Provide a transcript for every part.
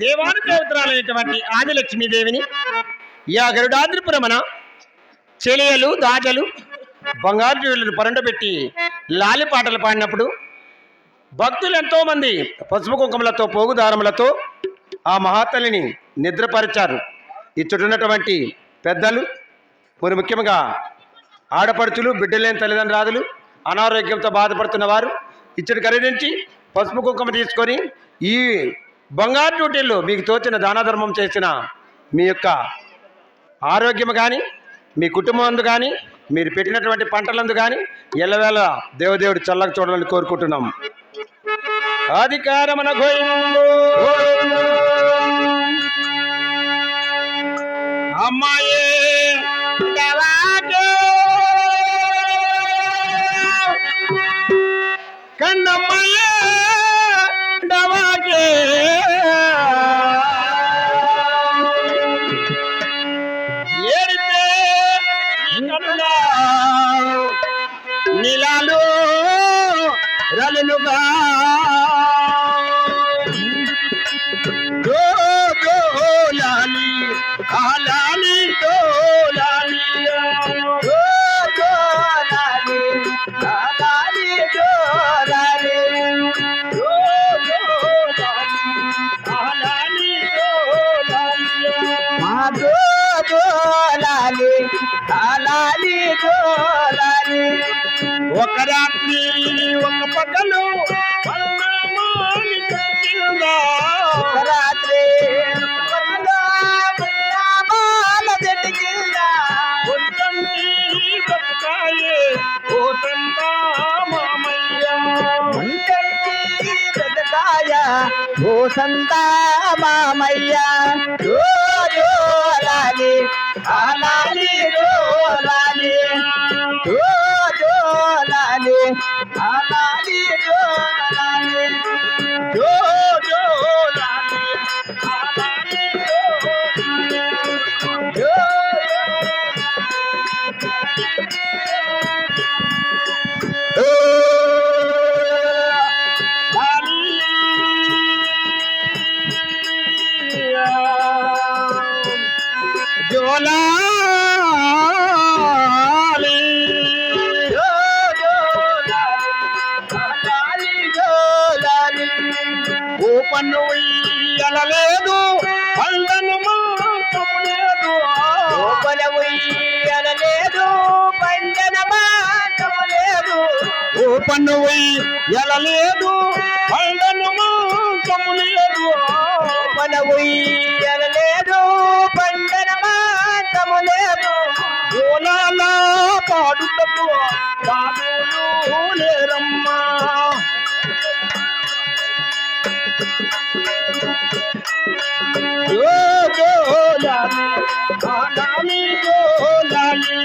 దేవాను దేవతరాలైనటువంటి ఆదిలక్ష్మీదేవిని yeah గరుడాద్రిపురమన చెలియలు దాజలు బంగారు జీవులను పరండబెట్టి లాలి పాటలు పాడినప్పుడు భక్తులు ఎంతోమంది పసుపు కుంకుమలతో పోగుదారములతో ఆ మహాతల్లిని నిద్రపరిచారు. ఇచ్చటున్నటువంటి పెద్దలు మరి ముఖ్యంగా ఆడపడుచులు బిడ్డలేని తల్లిదండ్రులు అనారోగ్యంతో బాధపడుతున్న వారు ఇచ్చటి ఖరీదించి పసుపు కుంకుమ తీసుకొని ఈ బంగారు డ్యూటీలు మీకు తోచిన దానధర్మం చేసిన మీ యొక్క ఆరోగ్యం కానీ మీ కుటుంబం అందు కానీ మీరు పెట్టినటువంటి పంటలందు కానీ ఎల్లవేళ దేవదేవుడు చల్లగా చూడాలని కోరుకుంటున్నాం. అధికారమన అమ్మాయే కన్నమ్మాయే. ఒక రాత్రి ఒక పగలు రాత్రి ఓ సంతా మామయ్య. ఓ పన్ను ఇయ్యలలేదు పండను మాత్రం లేదు లోపల ఉయ్యలేదు పంజన లేదు ఓలాలా పాడుటకు బాబులు లేరమ్మా. ఓ జోలాలి జోలాలి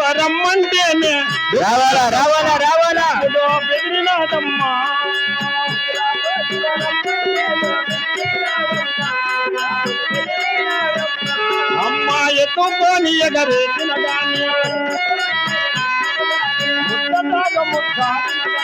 రమ్మంటేనే. రావాలా రావాలా రావాలా? బెదిరినాదమ్మా. అమ్మ ఎత్తుకొని ఎగరేసిన గాని ముద్దలాగ ముద్దాడిన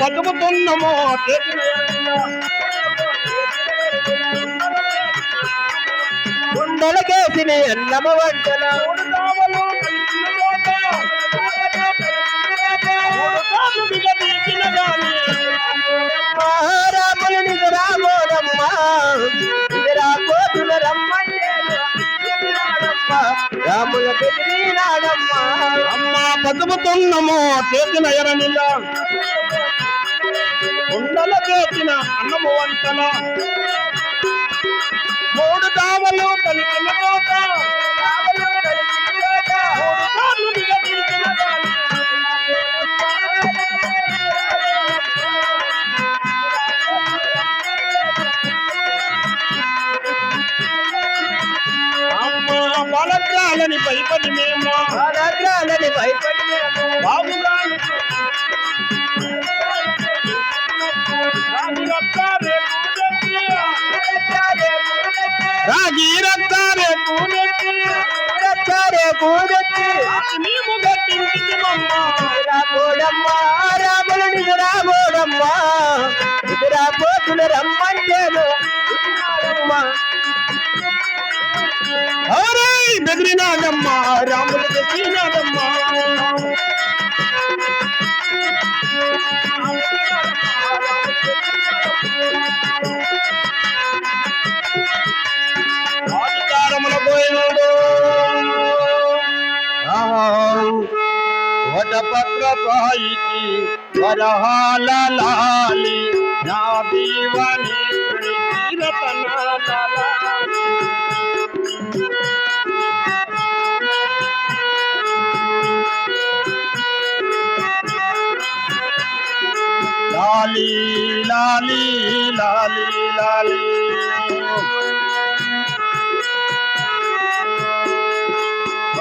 బతుకుతున్నమో చేసిన గుండెలకేసిన ఎల్లమ్మ వంటల ఉడతావలు కలిసిన చోట, ఉడతాలు దిగదీసిన గాని రాముని రాముల అమ్మ బతుకుతున్నమో చేసిన ఎరనిలా ఉండల చేసిన అన్నము వంటల మూడు దావలు కలిగిన కోట బలగ్రాలని భయపడి మేము. రాలని భయపడి మేము. బాబుగాని రామోడమ్మా రాములని రామోడమ్మా. ఇదిరా పోతుల రమ్మంటేను. ఇదిరాడమ్మా. అరే బెదిరినాడమ్మ రాముడు బెదిరినాడమ్మ అధికారముల వటపత్ర సాయికి వరహాల లాలి నా దీవని లాలి లాలి లాలి లాలి.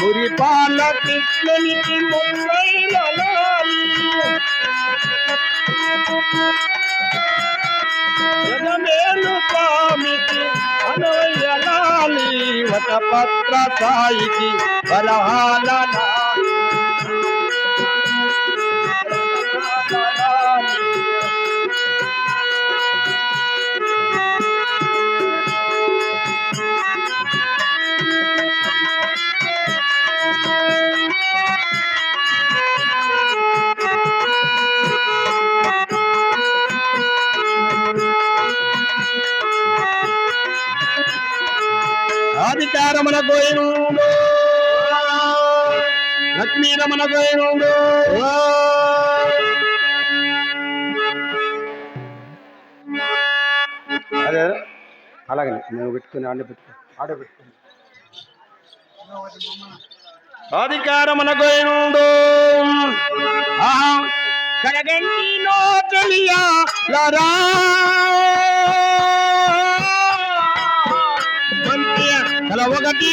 మురిపాల కృష్ణునికి ముందయ్య లాలి జగమేలు స్వామికి అనవయ్య వటపత్ర సాయికి లక్ష్మీరమణ గోయినుడు అదే అలాగే నువ్వు పెట్టుకుని ఆడ పెట్టుకో ఆడ పెట్టుకో అధికారమున గోయినుడు ఆహా కడగంటి నో తెలియా లరా తల ఒకటి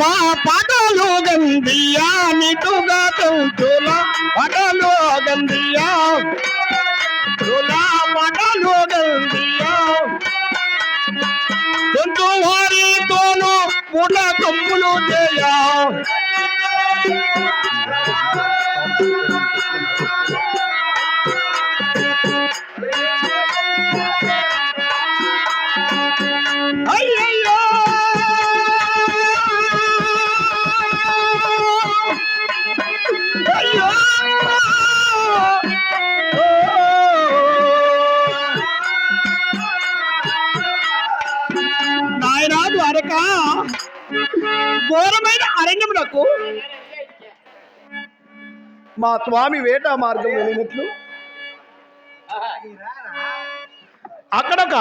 అమ్మా పాటలు గంధియా నిటుగా తంతుల పాటలు గంధియా. తులా పాటలు గంధియా. తంతు వారితోను పూట కమ్ములు చేయా. అయ్యయ్యో అరణ్యమునకు మా స్వామి వేట మార్గం వెళ్ళినట్లు. అక్కడొక